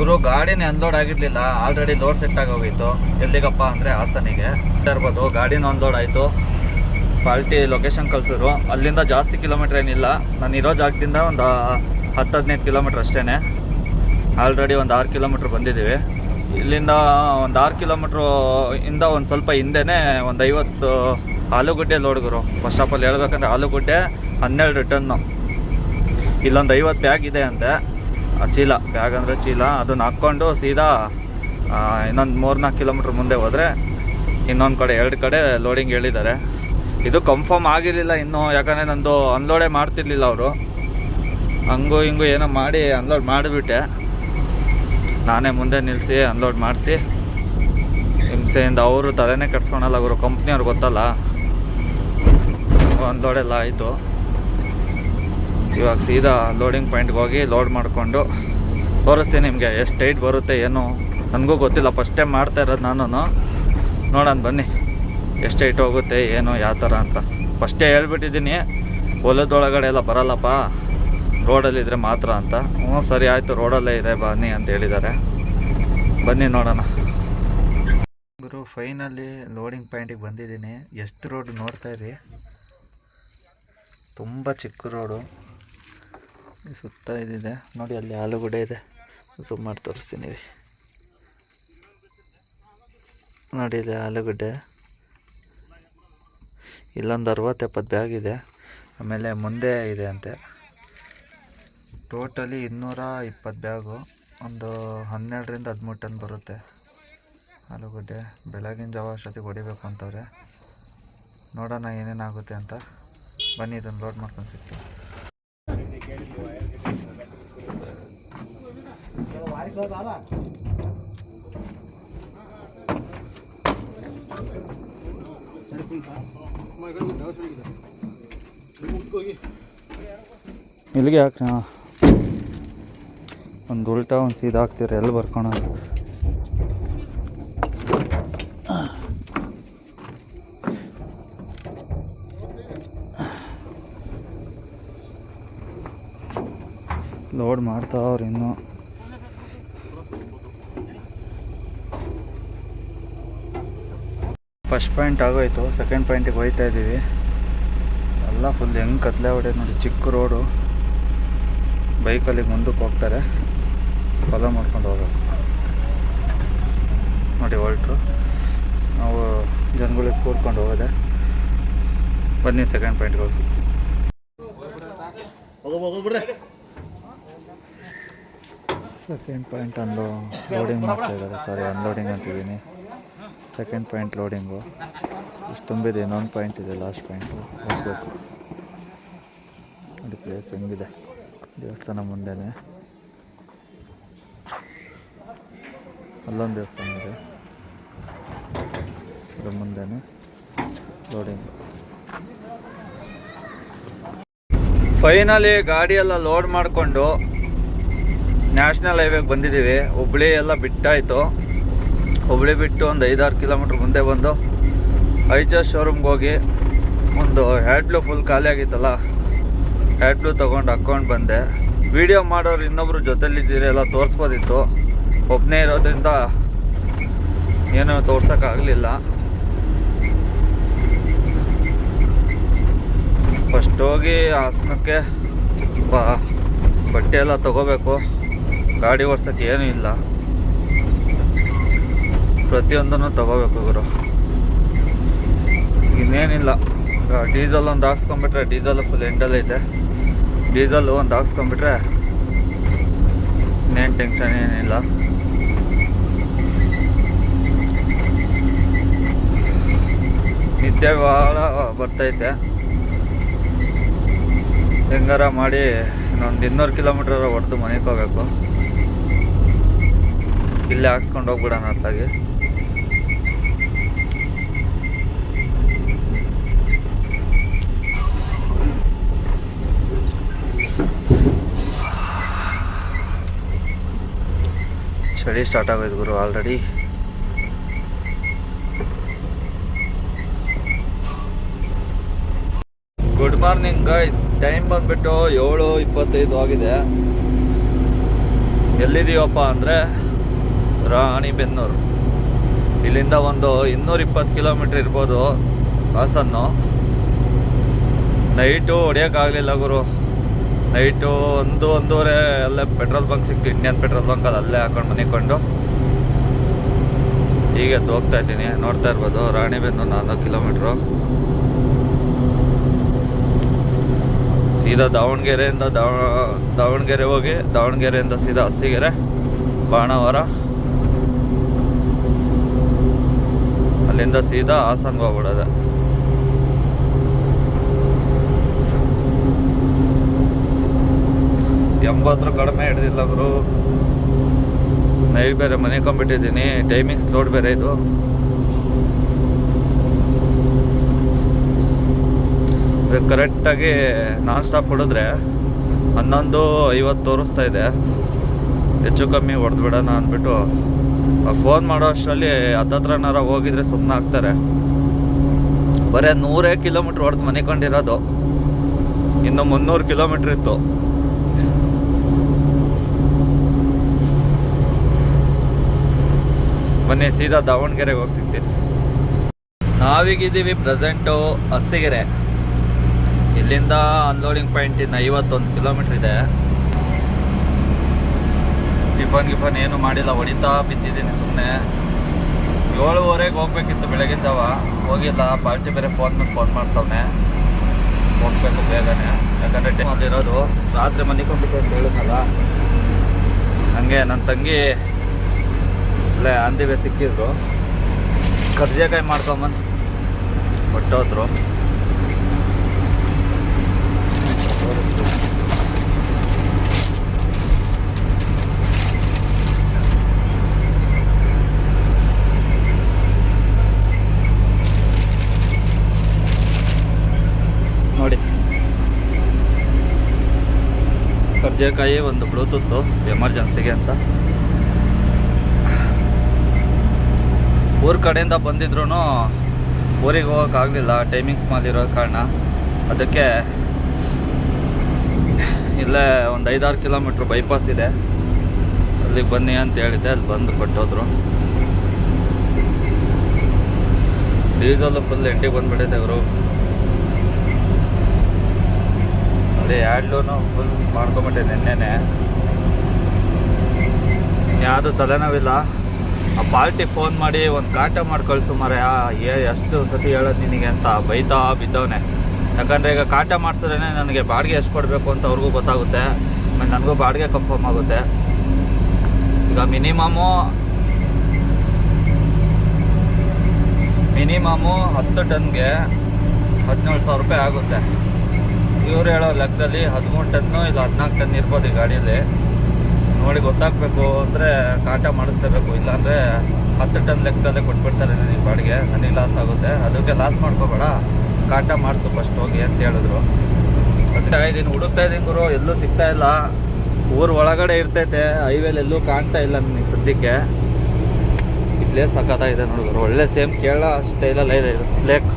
ಗುರು ಗಾಡಿನ ಅನ್ಲೋಡ್ ಆಗಿರ್ಲಿಲ್ಲ. Already load set ಆಗೋಗಿತ್ತು ಎಲ್ಲಿಗಪ್ಪ ಅಂದರೆ ಹಾಸನಿಗೆ. ಇರ್ಬೋದು ಗಾಡಿನ ಅನ್ಲೋಡ್ ಆಯಿತು. ಪಾಲ್ಟಿ ಲೊಕೇಶನ್ ಕಳ್ಸಿದ್ರು. ಅಲ್ಲಿಂದ ಜಾಸ್ತಿ ಕಿಲೋಮೀಟ್ರ್ ಏನಿಲ್ಲ. ನಾನು ಇರೋ ಜಾಗದಿಂದ ಒಂದು ಹತ್ತು, ಹದಿನೈದು ಕಿಲೋಮೀಟ್ರ್ ಅಷ್ಟೇ ಆಲ್ರೆಡಿ ಒಂದು ಆರು ಕಿಲೋಮೀಟ್ರ್ ಬಂದಿದ್ದೀವಿ. ಇಲ್ಲಿಂದ ಒಂದು ಆರು ಕಿಲೋಮೀಟ್ರು ಇಂದ ಒಂದು ಸ್ವಲ್ಪ ಹಿಂದೆನೇ ಒಂದು ಐವತ್ತು ಆಲೂಗಡ್ಡೆ ಲೋಡ್ ಗುರು. ಫಸ್ಟ್ ಸ್ಟಾಪಲ್ಲಿ ಹೇಳ್ಬೇಕಂದ್ರೆ ಆಲೂಗಡ್ಡೆ ಹನ್ನೆರಡು ಟನ್ನು ಇಲ್ಲೊಂದು ಐವತ್ತು ಬ್ಯಾಗ್ ಇದೆ ಅಂತೆ. ಚೀಲ, ಬ್ಯಾಗ್ ಅಂದರೆ ಚೀಲ, ಅದನ್ನು ಹಾಕ್ಕೊಂಡು ಸೀದಾ ಇನ್ನೊಂದು ಮೂರ್ನಾಲ್ಕು ಕಿಲೋಮೀಟ್ರ್ ಮುಂದೆ ಹೋದರೆ ಇನ್ನೊಂದು ಕಡೆ, ಎರಡು ಕಡೆ ಲೋಡಿಂಗ್ ಹೇಳಿದ್ದಾರೆ. ಇದು ಕನ್ಫರ್ಮ್ ಆಗಿರಲಿಲ್ಲ ಇನ್ನೂ, ಯಾಕಂದರೆ ನಂದು ಅನ್ಲೋಡೇ ಮಾಡ್ತಿರ್ಲಿಲ್ಲ ಅವರು. ಹಂಗೂ ಹಿಂಗೂ ಏನೋ ಮಾಡಿ ಅನ್ಲೋಡ್ ಮಾಡಿಬಿಟ್ಟೆ. ನಾನೇ ಮುಂದೆ ನಿಲ್ಲಿಸಿ ಅನ್ಲೋಡ್ ಮಾಡಿಸಿ. ಹಿಂಸೆಯಿಂದ ಅವರು ತಲೆನೇ ಕಟ್ಸ್ಕೊಳಲ್ಲ ಅವರು ಕಂಪ್ನಿಯವ್ರಿಗೆ ಗೊತ್ತಲ್ಲ ಅನ್ಲೋಡೆಲ್ಲ ಆಯಿತು. ಇವಾಗ ಸೀದಾ ಲೋಡಿಂಗ್ ಪಾಯಿಂಟ್ಗೆ ಹೋಗಿ ಲೋಡ್ ಮಾಡಿಕೊಂಡು ತೋರಿಸ್ತೀನಿ ನಿಮಗೆ ಎಷ್ಟು ಟೈಟ್ ಬರುತ್ತೆ, ಏನು? ನನಗೂ ಗೊತ್ತಿಲ್ಲ ಫಸ್ಟ್ ಟೈಮ್ ಮಾಡ್ತಾ ಇರೋದು ನಾನು ನೋಡೋಣ ಬನ್ನಿ, ಎಷ್ಟು ಟೈಟ್ ಹೋಗುತ್ತೆ, ಏನು, ಯಾವ ಥರ ಅಂತ. ಫಸ್ಟೇ ಹೇಳ್ಬಿಟ್ಟಿದ್ದೀನಿ, ಹೊಲದೊಳಗಡೆ ಎಲ್ಲ ಬರಲ್ಲಪ್ಪ. ರೋಡಲ್ಲಿದ್ದರೆ ಮಾತ್ರ ಅಂತ. ಹ್ಞೂ, ಸರಿ ಆಯಿತು ರೋಡಲ್ಲೇ ಇದೆ, ಬನ್ನಿ ಅಂತ ಹೇಳಿದ್ದಾರೆ. ಬನ್ನಿ ನೋಡೋಣ. ಗುರು ಫೈನಲ್ಲಿ ಲೋಡಿಂಗ್ ಪಾಯಿಂಟಿಗೆ ಬಂದಿದ್ದೀನಿ. ಎಷ್ಟು ರೋಡ್ ನೋಡ್ತಾ ಇರಿ ತುಂಬ ಚಿಕ್ಕ ರೋಡು ಸುತ್ತ ಇದಿದೆ. ನೋಡಿ, ಅಲ್ಲಿ ಆಲೂಗಡ್ಡೆ ಇದೆ. ಮಾಡಿ ತೋರಿಸ್ತೀನಿ. ನೋಡಿ, ಇಲ್ಲಿ ಆಲೂಗಡ್ಡೆ. ಇಲ್ಲೊಂದು ಅರವತ್ತು ಎಪ್ಪತ್ತು ಬ್ಯಾಗ್ ಇದೆ. ಆಮೇಲೆ ಮುಂದೆ ಇದೆ ಅಂತೆ. ಟೋಟಲಿ ಇನ್ನೂರ ಇಪ್ಪತ್ತು ಬ್ಯಾಗು. ಒಂದು ಹನ್ನೆರಡರಿಂದ ಹದಿಮೂರು ಟನ್ ಬರುತ್ತೆ ಆಲೂಗಡ್ಡೆ. ಬೆಳಗಿನ ಜಾವ ಅಷ್ಟೊತ್ತಿಗೆ ಹೊಡಿಬೇಕು ಅಂತವ್ರೆ. ನೋಡೋಣ ಏನೇನಾಗುತ್ತೆ ಅಂತ. ಬನ್ನಿ, ಇದನ್ನು ಲೋಡ್ ಮಾಡ್ಕೊಂಡು ಸಿಗ್ತೀನಿ. ಇಲ್ಲಿಗೆ ಹಾಕ್ರಿ ಒಂದು ಉಲ್ಟಾ ಒಂದು ಸೀದಾ ಹಾಕ್ತೀರಿ ಎಲ್ಲಿ ಬರ್ಕೋಣ? ಲೋಡ್ ಮಾಡ್ತಾವ್ರಿ ಇನ್ನೂ. ಫಸ್ಟ್ ಪಾಯಿಂಟ್ ಆಗೋಯ್ತು ಸೆಕೆಂಡ್ ಪಾಯಿಂಟಿಗೆ ಹೋಯ್ತಾ ಇದ್ದೀವಿ. ಎಲ್ಲ ಫುಲ್ ಹೆಂಗೆ ಕತ್ಲೆ ಹೊಡೆಯೋದು ನೋಡಿ ಚಿಕ್ಕ ರೋಡು ಬೈಕಲ್ಲಿ ಮುಂದಕ್ಕೆ ಹೋಗ್ತಾರೆ. ಫಾಲೋ ಮಾಡ್ಕೊಂಡು ಹೋಗೋ ನೋಡಿ ಹೊಲ್ಟ್ರು ನಾವು ಜನಗಳಿಗೆ ಕೂರ್ಕೊಂಡು ಹೋಗೋದೆ ಬನ್ನಿ ಸೆಕೆಂಡ್ ಪಾಯಿಂಟ್ಗೆ ಹೋಗಿ ಸಿಗ್ತೀವಿ ಸೆಕೆಂಡ್ ಪಾಯಿಂಟ್ ಅನ್ಲೋ ಲೋಡಿಂಗ್ ಮಾಡ್ತಾ ಇದ್ದಾರೆ. ಸಾರಿ ಅನ್ಲೋಡಿಂಗ್ ಅಂತಿದ್ದೀನಿ. ಸೆಕೆಂಡ್ ಪಾಯಿಂಟ್ ಲೋಡಿಂಗು ಇಷ್ಟು ತುಂಬಿದೆ, ಇನ್ನೊಂದು ಪಾಯಿಂಟ್ ಇದೆ ಲಾಸ್ಟ್ ಪಾಯಿಂಟು ಹೋಗಬೇಕು. ಅದು ಪ್ಲೇಸ್ ಹೆಂಗಿದೆ? ದೇವಸ್ಥಾನ ಮುಂದೆನೆ. ಅಲ್ಲೊಂದು ದೇವಸ್ಥಾನ ಇದೆ. ಅದ್ರ ಮುಂದೆನೆ. ಲೋಡಿಂಗ್ ಫೈನಲಿ ಗಾಡಿ ಎಲ್ಲ ಲೋಡ್ ಮಾಡಿಕೊಂಡು ನ್ಯಾಷನಲ್ ಹೈವೇಗೆ ಬಂದಿದ್ದೀವಿ. ಹುಬ್ಳಿ ಎಲ್ಲ ಬಿಟ್ಟಾಯಿತು. ಹುಬ್ಳಿ ಬಿಟ್ಟು ಒಂದು ಐದಾರು ಕಿಲೋಮೀಟ್ರ್ ಮುಂದೆ ಬಂದು ಐಚಸ್ ಶೋರೂಮ್ಗೆ ಹೋಗಿ ಒಂದು ಹ್ಯಾಡ್ಲು ಫುಲ್ ಖಾಲಿ ಆಗಿತ್ತಲ್ಲ ಹ್ಯಾಡ್ಲು ತೊಗೊಂಡು ಹಾಕ್ಕೊಂಡು ಬಂದೆ. ವಿಡಿಯೋ ಮಾಡೋರು ಇನ್ನೊಬ್ರು ಜೊತೆಲಿದ್ದೀರಿ ಎಲ್ಲ ತೋರಿಸ್ಬೋದಿತ್ತು. ಒಬ್ಬನೇ ಇರೋದ್ರಿಂದ ಏನೂ ತೋರ್ಸೋಕ್ಕಾಗಲಿಲ್ಲ. ಫಸ್ಟ್ ಹೋಗಿ ಹಾಸನಕ್ಕೆ ಬಾ ಬಟ್ಟೆ ಎಲ್ಲ ತಗೋಬೇಕು. ಗಾಡಿ ಓಡ್ಸೋಕ್ಕೆ ಏನೂ ಇಲ್ಲ. ಪ್ರತಿಯೊಂದನ್ನು ತಗೋಬೇಕು ಗುರು. ಇನ್ನೇನಿಲ್ಲ. ಡೀಸೆಲ್ ಒಂದು ಹಾಕ್ಸ್ಕೊಂಬಿಟ್ರೆ ಡೀಸೆಲ್ ಫುಲ್ ಎಂಡಲ್ಲೈತೆ ಡೀಸೆಲ್ ಒಂದು ಹಾಕ್ಸ್ಕೊಂಬಿಟ್ರೆ ಇನ್ನೇನು ಟೆನ್ಷನ್ ಏನಿಲ್ಲ. ನಿದ್ದೆ ಭಾಳ ಬರ್ತೈತೆ. ಹೆಂಗಾರ ಮಾಡಿ ಇನ್ನೊಂದು ಇನ್ನೂರು ಕಿಲೋಮೀಟರ್ ಹೊಡೆದು ಮನೆಗೆ ಹೋಗಬೇಕು. ಇಲ್ಲೇ ಹಾಕ್ಸ್ಕೊಂಡು ಹೋಗ್ಬಿಡೋಣ ಅట్లాಗಿ ಚಳಿ ಸ್ಟಾರ್ಟ್ ಆಗೋದು ಗುರು already good morning guys time ಬಂದ್ಬಿಟ್ಟು ಏಳು ಇಪ್ಪತ್ತೈದು ಆಗಿದೆ. ಎಲ್ಲಿದ್ದೀವಪ್ಪ ಅಂದರೆ ರಾಣಿಬೆನ್ನೂರು ಇಲ್ಲಿಂದ ಒಂದು ಇನ್ನೂರ ಇಪ್ಪತ್ತು ಕಿಲೋಮೀಟ್ರ್ ಇರ್ಬೋದು ಹಾಸನ್ನು. ನೈಟು ಹೊಡಿಯೋಕ್ಕಾಗಲಿಲ್ಲ ಗುರು. ನೈಟು ಒಂದು, ಒಂದೂವರೆ, ಅಲ್ಲೇ ಪೆಟ್ರೋಲ್ ಬಂಕ್ ಸಿಕ್ತು ಇಂಡಿಯನ್ ಪೆಟ್ರೋಲ್ ಬಂಕ್ ಅಲ್ಲಿ ಅಲ್ಲೇ ಹಾಕೊಂಡು ಮನಿಕೊಂಡು. ಹೀಗೆ ಹೋಗ್ತಾ ಇದ್ದೀನಿ. ನೋಡ್ತಾ ಇರ್ಬೋದು, ರಾಣಿಬೆನ್ನೂರು ನಾಲ್ಕು ಕಿಲೋಮೀಟ್ರು. ಸೀದಾ ದಾವಣಗೆರೆಯಿಂದ ದಾವ, ದಾವಣಗೆರೆ ಹೋಗಿ, ದಾವಣಗೆರೆಯಿಂದ ಸೀದಾ ಹಸಿಗೆರೆ ಬಾಣವರ. ಅಲ್ಲಿಂದ ಸೀದಾ ಹಾಸನ್ಗೆ ಹೋಗ್ಬಿಡೋದೆ. ಎಂಬತ್ತರ ಕಡಿಮೆ ಹಿಡ್ದಿಲ್ಲ ಗುರು. ನೈಟ್ ಬೇರೆ ಮನೆ ಕೊಂಬಿಟ್ಟಿದ್ದೀನಿ. ಟೈಮಿಂಗ್ಸ್ ಲೋಡ್ ಬೇರೆ ಇದು. ಕರೆಕ್ಟಾಗಿ ನಾನ್ ಸ್ಟಾಪ್ ಹೊಡೆದ್ರೆ ಹನ್ನೊಂದು ಐವತ್ತು ತೋರಿಸ್ತಾ ಇದೆ. ಹೆಚ್ಚು ಕಮ್ಮಿ ಹೊಡೆದು ಬಿಡೋಣ ಅಂದ್ಬಿಟ್ಟು ಫೋನ್ ಮಾಡೋ ಅಷ್ಟರಲ್ಲಿ ಹತ್ತತ್ರನಾರ ಹೋಗಿದ್ರೆ ಸುಮ್ಮನೆ ಆಗ್ತಾರೆ ಬರೀ ನೂರೇ ಕಿಲೋಮೀಟ್ರ್ ಹೊಡೆದು ಮನೆ ಕೊಂಡಿರೋದು ಇನ್ನು ಮುನ್ನೂರು ಕಿಲೋಮೀಟ್ರ್ ಇತ್ತು. ಬನ್ನಿ ಸೀದಾ ದಾವಣಗೆರೆಗೆ ಹೋಗಿ ಸಿಗ್ತೀನಿ. ನಾವೀಗಿದ್ದೀವಿ ಪ್ರೆಸೆಂಟು ಅಸ್ಸಿಗೆರೆ ಇಲ್ಲಿಂದ ಅನ್ಲೋಡಿಂಗ್ ಪಾಯಿಂಟ್ ಇನ್ನು ಐವತ್ತೊಂದು ಕಿಲೋಮೀಟ್ರ್ ಇದೆ. ಟಿಫನ್ ಗಿಫನ್ ಏನು ಮಾಡಿಲ್ಲ, ಹೊಡಿತಾ ಬಿದ್ದಿದ್ದೀನಿ ಸುಮ್ಮನೆ ಏಳುವರೆಗೆ ಹೋಗ್ಬೇಕಿತ್ತು ಬೆಳಗ್ಗೆ ಜಾವ. ಹೋಗಿಲ್ಲ, ಪಾರ್ಟಿ ಬೇರೆ ಫೋನ್ ಮೇಲೆ ಫೋನ್ ಮಾಡ್ತವನೆ. ಹೋಗ್ಬೇಕು ಬೇಗನೆ. ಯಾಕಂದರೆ ಟೈಮ್ ಅದಿರೋದು ರಾತ್ರಿ ಮನಿಕೊಂಡ್ಬಿಟ್ಟು ಅಂತ ಹೇಳಿದ್ನಲ್ಲ. ಹಂಗೆ ನನ್ನ ತಂಗಿ ಅಲ್ಲೇ ಅಂದಿವೆ ಸಿಕ್ಕಿದ್ರು ಕರ್ಜೆಕಾಯಿ ಮಾಡ್ಕೊಂಬಂದು ಹೊಟ್ಟೋದ್ರು. ನೋಡಿ. ಕರ್ಜೆಕಾಯಿ ಒಂದು ಬ್ಲೂಟೂತು ಎಮರ್ಜೆನ್ಸಿಗೆ ಅಂತ. ಊರ ಕಡೆಯಿಂದ ಬಂದಿದ್ರು ಊರಿಗೆ ಹೋಗೋಕ್ಕಾಗಲಿಲ್ಲ ಟೈಮಿಂಗ್ಸ್ ಮಾಡಿರೋ ಕಾರಣ. ಅದಕ್ಕೆ ಇಲ್ಲೇ ಒಂದು ಐದಾರು ಕಿಲೋಮೀಟ್ರ್ ಬೈಪಾಸ್ ಇದೆ. ಅಲ್ಲಿಗೆ ಬನ್ನಿ ಅಂತ ಹೇಳಿದ್ದೆ, ಅಲ್ಲಿ ಬಂದು ಕೊಟ್ಟೋದ್ರು. ಡೀಸೆಲ್ ಫುಲ್ ಎಂಟಿಗೆ ಬಂದ್ಬಿಟ್ಟಿದೆ ಅವರು ಅದೇ ಆ್ಯಡ್ಲೂ ಫುಲ್ ಮಾಡ್ಕೊಂಬಿಟ್ಟೆ ನಿನ್ನೆನೆ. ಯಾವುದು ತಲೆನೋವಿಲ್ಲ. ಆ ಪಾರ್ಟಿ ಫೋನ್ ಮಾಡಿ ಒಂದು ಕಾಟ ಮಾಡಿ ಕಳಿಸು ಏ, ಎಷ್ಟು ಸತಿ ಹೇಳೋದು ನಿನಗೆ ಅಂತ ಬೈತಾ ಬಿದ್ದವನೆ. ಯಾಕಂದರೆ ಈಗ ಕಾಟ ಮಾಡಿಸಿದ್ರೆ ನನಗೆ ಬಾಡಿಗೆ ಎಷ್ಟು ಕೊಡಬೇಕು ಅಂತ ಅವ್ರಿಗೂ ಗೊತ್ತಾಗುತ್ತೆ. ಆಮೇಲೆ ನನಗೂ ಬಾಡಿಗೆ ಕನ್ಫರ್ಮ್ ಆಗುತ್ತೆ. ಈಗ ಮಿನಿಮಮು ಮಿನಿಮಮು ಹತ್ತು ಟನ್ಗೆ ಹದಿನೇಳು ಸಾವಿರ ರೂಪಾಯಿ ಆಗುತ್ತೆ. ಇವ್ರು ಹೇಳೋ ಲೆಕ್ಕದಲ್ಲಿ ಹದಿಮೂರು ಟನ್ನು ಇಲ್ಲ ಹದಿನಾಲ್ಕು ಟನ್ ಇರ್ಬೋದು ಈ ಗಾಡಿಯಲ್ಲಿ. ನೋಡಿ ಗೊತ್ತಾಗಬೇಕು ಅಂದರೆ ಕಾಟ ಮಾಡಿಸ್ಲೇಬೇಕು, ಇಲ್ಲಾಂದರೆ ಹತ್ತು ಟನ್ ಲೆಕ್ಕದಲ್ಲೇ ಕೊಟ್ಬಿಡ್ತಾರೆ ನನಗೆ ಬಾಡಿಗೆ ನನಗೆ ಲಾಸ್ ಆಗುತ್ತೆ. ಅದಕ್ಕೆ ಲಾಸ್ ಮಾಡ್ಕೋಬೇಡ. ಕಾಟ ಮಾಡಿಸು ಫಸ್ಟ್ ಹೋಗಿ ಅಂತ ಹೇಳಿದ್ರು. ಅದಕ್ಕೆ ನೀನು ಹುಡುಕ್ತಾ ಇದ್ದೀನಿ ಗುರು, ಎಲ್ಲೂ ಸಿಗ್ತಾ ಇಲ್ಲ. ಊರು ಒಳಗಡೆ ಇರ್ತೈತೆ ಹೈವೇಲಿ ಎಲ್ಲೂ ಕಾಣ್ತಾ ಇಲ್ಲ ನನಗೆ ಸದ್ಯಕ್ಕೆ. ಈ ಪ್ಲೇಸ್ ಸಖತ್ತಾಗಿದೆ ನೋಡಿದ್ರು ಒಳ್ಳೆ ಸೇಮ್ ಕೇರಳ ಸ್ಟೈಲಲ್ಲ ಇದೆ ಇದು. ಲೇಕ್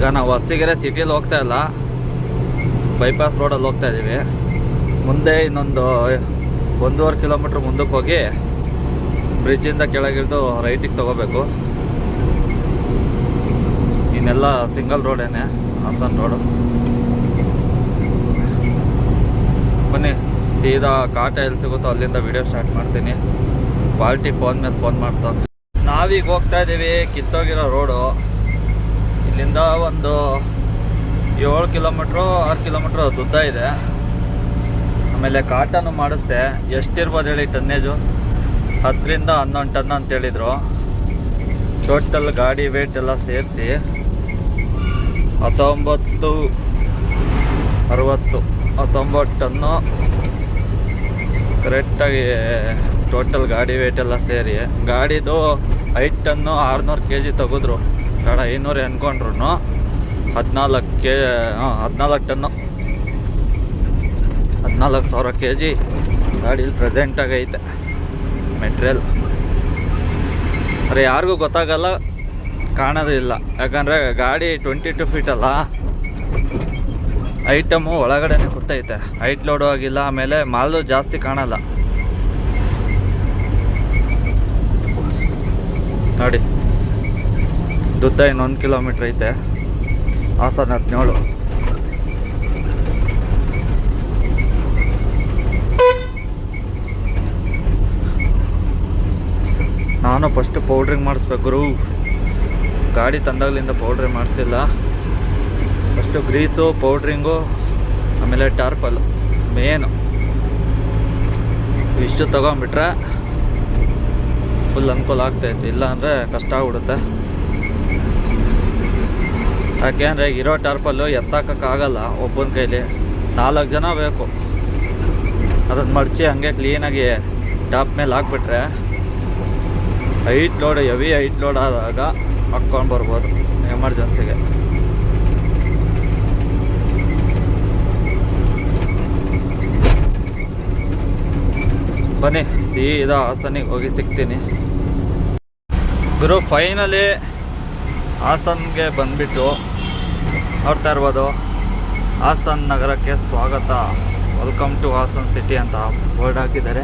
ಈಗ ನಾವು ಹೊಸಗೆರೆ ಸಿಟಿಯಲ್ಲಿ ಹೋಗ್ತಾ ಇಲ್ಲ. ಬೈಪಾಸ್ ರೋಡಲ್ಲಿ ಹೋಗ್ತಾ ಇದ್ದೀವಿ ಮುಂದೆ ಇನ್ನೊಂದು ಒಂದೂವರೆ ಕಿಲೋಮೀಟ್ರ್ ಮುಂದಕ್ಕೆ ಹೋಗಿ ಬ್ರಿಡ್ಜಿಂದ ಕೆಳಗಿಳಿದು ರೈಟಿಗೆ ತೊಗೋಬೇಕು. ಇನ್ನೆಲ್ಲ ಸಿಂಗಲ್ ರೋಡೇನೆ ಹಾಸನ್ ರೋಡು ಬನ್ನಿ, ಸೀದಾ ಕಾಟ ಎಲ್ಲಿ ಸಿಗುತ್ತೋ ಅಲ್ಲಿಂದ ವಿಡಿಯೋ ಸ್ಟಾರ್ಟ್ ಮಾಡ್ತೀನಿ. ಕ್ವಾಲಿಟಿ ಫೋನ್ ಮೇಲೆ ಫೋನ್ ಮಾಡ್ತಾವೆ ನಾವೀಗ ಹೋಗ್ತಾ ಇದ್ದೀವಿ ಕಿತ್ತೋಗಿರೋ ರೋಡು ಇಲ್ಲಿಂದ ಒಂದು ಏಳು ಕಿಲೋಮೀಟ್ರು, ಆರು ಕಿಲೋಮೀಟ್ರ್ ದುದ್ದ ಇದೆ. ಆಮೇಲೆ ಕಾಟನು ಮಾಡಿಸ್ದೆ. ಎಷ್ಟಿರ್ಬೋದು ಹೇಳಿ ಟನ್ನೇಜು? ಹತ್ತರಿಂದ ಹನ್ನೊಂದು ಟನ್ ಅಂತೇಳಿದರು. ಟೋಟಲ್ ಗಾಡಿ ವೇಟ್ ಎಲ್ಲ ಸೇರಿಸಿ ಹತ್ತೊಂಬತ್ತು, ಅರವತ್ತು, ಹತ್ತೊಂಬತ್ತು ಟನ್ನು ಕರೆಕ್ಟಾಗಿ ಟೋಟಲ್ ಗಾಡಿ ವೇಟ್ ಎಲ್ಲ ಸೇರಿ. ಗಾಡಿದು ಐದು ಟನ್ನು ಆರುನೂರು ಕೆ ಜಿ ತೆಗೆದ್ರು. ಬೇಡ ಐನೂರು ಅನ್ಕೊಂಡ್ರು ಹದಿನಾಲ್ಕು ಕೆ ಹಾಂ ಹದಿನಾಲ್ಕು ಟನ್ನು ಹದಿನಾಲ್ಕು ಸಾವಿರ ಕೆ ಜಿ ಗಾಡೀಲಿ ಪ್ರೆಸೆಂಟಾಗೈತೆ ಮೆಟ್ರಿಯಲ್ ಅರೆ, ಯಾರಿಗೂ ಗೊತ್ತಾಗಲ್ಲ, ಕಾಣೋದು ಇಲ್ಲ. ಯಾಕಂದರೆ ಗಾಡಿ ಟ್ವೆಂಟಿ ಟು ಫೀಟ್ ಅಲ್ಲ. ಐಟಮು ಒಳಗಡೆ ಕೂತೈತೆ. ಹೈಟ್ ಲೋಡು ಆಗಿಲ್ಲ, ಆಮೇಲೆ ಮಾಲು ಜಾಸ್ತಿ ಕಾಣಲ್ಲ. ನೋಡಿ. ದುದ್ದ ಇನ್ನೊಂದು ಕಿಲೋಮೀಟ್ರ್ ಐತೆ. ಹಾಸನ ಹದಿನೇಳು. ನಾನು ಫಸ್ಟ್ ಪೌಡ್ರಿಂಗ್ ಮಾಡಿಸ್ಬೇಕು ಗಾಡಿ ತಂದಾಗಲಿಂದ ಪೌಡ್ರಿಂಗ್ ಮಾಡಿಸಿಲ್ಲ. ಫಸ್ಟು ಗ್ರೀಸು ಪೌಡ್ರಿಂಗು ಆಮೇಲೆ ಟಾರ್ಪಲ್ ಮೇನು ಇಷ್ಟು ತಗೊಂಬಿಟ್ರೆ ಫುಲ್ ಅನುಕೂಲ ಆಗ್ತಾಯಿತ್ತು ಇಲ್ಲ ಅಂದರೆ ಕಷ್ಟ ಆಗ್ಬಿಡುತ್ತೆ. ಯಾಕೆಂದರೆ ಇರೋ ಟರ್ಪಲ್ಲು ಎತ್ತಾಕೋಕ್ಕಾಗಲ್ಲ ಒಬ್ಬನ ಕೈಲಿ. ನಾಲ್ಕು ಜನ ಬೇಕು. ಅದನ್ನು ಮಡಚಿ ಹಂಗೆ ಕ್ಲೀನಾಗಿ ಟಾಪ್ ಮೇಲೆ ಹಾಕ್ಬಿಟ್ರೆ height load, heavy height load ಆದಾಗ ಹಾಕ್ಕೊಂಡು ಬರ್ಬೋದು ಎಮರ್ಜೆನ್ಸಿಗೆ. ಬನ್ನಿ, ಸೀದಾ ಹಾಸನಿಗೆ ಹೋಗಿ ಸಿಗ್ತೀನಿ. ಗುರು ಫೈನಲಿ ಹಾಸನ್ಗೆ ಬಂದ್ಬಿಟ್ಟು ನೋಡ್ತಾ ಇರ್ಬೋದು. ಹಾಸನ್ ನಗರಕ್ಕೆ ಸ್ವಾಗತ. ವೆಲ್ಕಮ್ ಟು ಹಾಸನ್ ಸಿಟಿ ಅಂತ ಬೋರ್ಡ್ ಹಾಕಿದ್ದಾರೆ.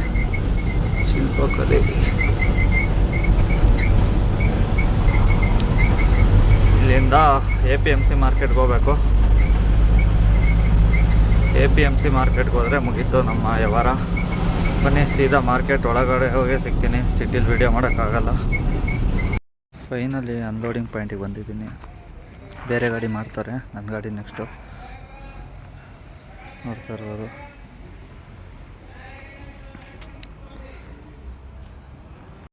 ಶಿಲ್ಪಕಲೆ. ಇಲ್ಲಿಂದ ಎ ಪಿ ಎಂ ಸಿ ಮಾರ್ಕೆಟ್ಗೆ ಹೋಗ್ಬೇಕು. ಎ ಪಿ ಎಂ ಸಿ ಮಾರ್ಕೆಟ್ಗೆ ಹೋದರೆ ಮುಗೀತು ನಮ್ಮ ವ್ಯವಹಾರ. ಬನ್ನಿ, ಸೀದಾ ಮಾರ್ಕೆಟ್ ಒಳಗಡೆ ಹೋಗಿ ಸಿಗ್ತೀನಿ. ಸಿಟಿಲಿ ವಿಡಿಯೋ ಮಾಡೋಕ್ಕಾಗಲ್ಲ. ಫೈನಲಿ ಅನ್ಲೋಡಿಂಗ್ ಪಾಯಿಂಟಿಗೆ ಬಂದಿದ್ದೀನಿ. ಬೇರೆ ಗಾಡಿ ಮಾಡ್ತಾರೆ ನನ್ನ ಗಾಡಿ ನೆಕ್ಸ್ಟು ನೋಡ್ತಾ ಇರ್ಬೋದು